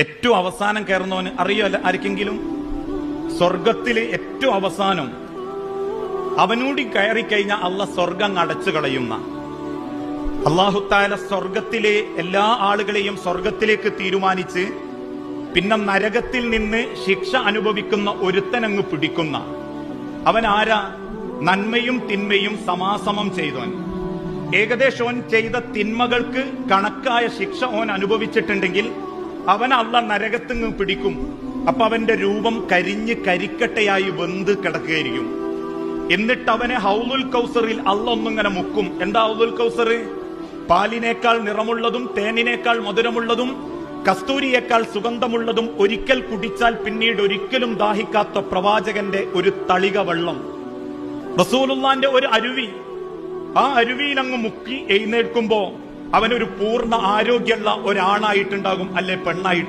ഏറ്റവും അവസാനം കയറുന്നവന് അറിയോ അല്ല ആർക്കെങ്കിലും? സ്വർഗത്തിലെ ഏറ്റവും അവസാനം. അവനൂടി കഴിഞ്ഞ അള്ള സ്വർഗം അടച്ചു കളയുന്ന. അള്ളാഹുത്താല സ്വർഗത്തിലെ എല്ലാ ആളുകളെയും സ്വർഗത്തിലേക്ക് തീരുമാനിച്ച് പിന്നെ നരകത്തിൽ നിന്ന് ശിക്ഷ അനുഭവിക്കുന്ന ഒരുത്തനങ്ങ് പിടിക്കുന്ന. അവൻ ആരാ നന്മയും തിന്മയും സമാസമം ചെയ്തവൻ. ഏകദേശം ഓൻ ചെയ്ത തിന്മകൾക്ക് കണക്കായ ശിക്ഷ ഓൻ അനുഭവിച്ചിട്ടുണ്ടെങ്കിൽ അവൻ അള്ള നരകത്തിങ്ങ് പിടിക്കും. അപ്പൊ അവന്റെ രൂപം കരിഞ്ഞ് കരിക്കട്ടയായി വെന്ത് കിടക്കുകയായിരിക്കും. എന്നിട്ട് അവനെ ഹൗലുൽ കൗസറിൽ അള്ള ഒന്നിങ്ങനെ മുക്കും. എന്താ ഹൗലുൽ കൗസർ പാലിനേക്കാൾ നിറമുള്ളതും തേനിനേക്കാൾ മധുരമുള്ളതും കസ്തൂരിയേക്കാൾ സുഗന്ധമുള്ളതും ഒരിക്കൽ കുടിച്ചാൽ പിന്നീട് ഒരിക്കലും ദാഹിക്കാത്ത പ്രവാചകന്റെ ഒരു തളിക വെള്ളം റസൂലുള്ളാന്റെ ഒരു അരുവി. ആ അരുവിയിലങ്ങ് മുക്കി എഴുന്നേൽക്കുമ്പോ അവനൊരു പൂർണ ആരോഗ്യമുള്ള ഒരാണായിട്ടുണ്ടാകും അല്ലെ പെണ്ണായിട്ട്.